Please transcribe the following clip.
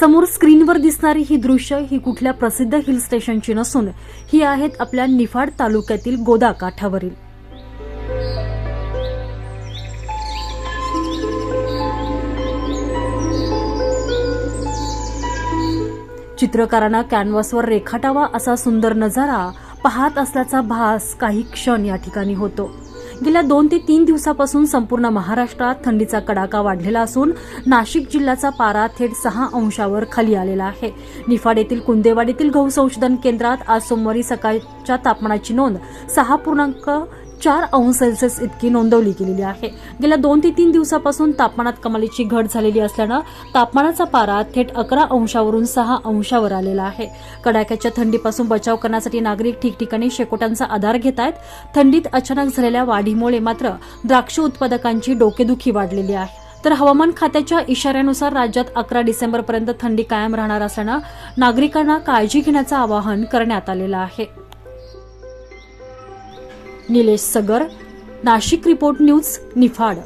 समोर स्क्रीनवर दिसणारी ही दृश्य ही कुठल्या प्रसिद्ध हिल स्टेशनची नसून ही आहेत आपल्या निफाड तालुक्यातील गोदा काठावरील. चित्रकारांना कॅनव्हासवर रेखाटावा असा सुंदर नजारा पाहत असल्याचा भास काही क्षण या ठिकाणी होतो. गेल्या दोन ते तीन दिवसापासून संपूर्ण महाराष्ट्रात थंडीचा कडाका वाढलेला असून नाशिक जिल्ह्याचा पारा थेट सहा अंशावर खाली आलेला आहे. निफाड येथील कुंदेवाडीतील गहू संशोधन केंद्रात आज सोमवारी सकाळच्या तापमानाची नोंद सहा पूर्णांक चार अंश सेल्सिअस इतकी नोंदवली गेलेली आहे. गेल्या दोन ते तीन दिवसापासून तापमानात कमालीची घट झालेली असल्यानं तापमानाचा पारा थेट अकरा अंशावरून सहा अंशावर आलेला आहे. कडाक्याच्या थंडीपासून बचाव करण्यासाठी नागरिक ठिकठिकाणी शेकोट्यांचा आधार घेत आहेत थंडीत अचानक झालेल्या वाढीमुळे मात्र द्राक्ष उत्पादकांची डोकेदुखी वाढलेली आहे. तर हवामान खात्याच्या इशाऱ्यानुसार राज्यात अकरा डिसेंबरपर्यंत थंडी कायम राहणार असल्यानं नागरिकांना काळजी घेण्याचं आवाहन करण्यात आलेलं आहे. Nilesh Sagar Nashik report news Niphad.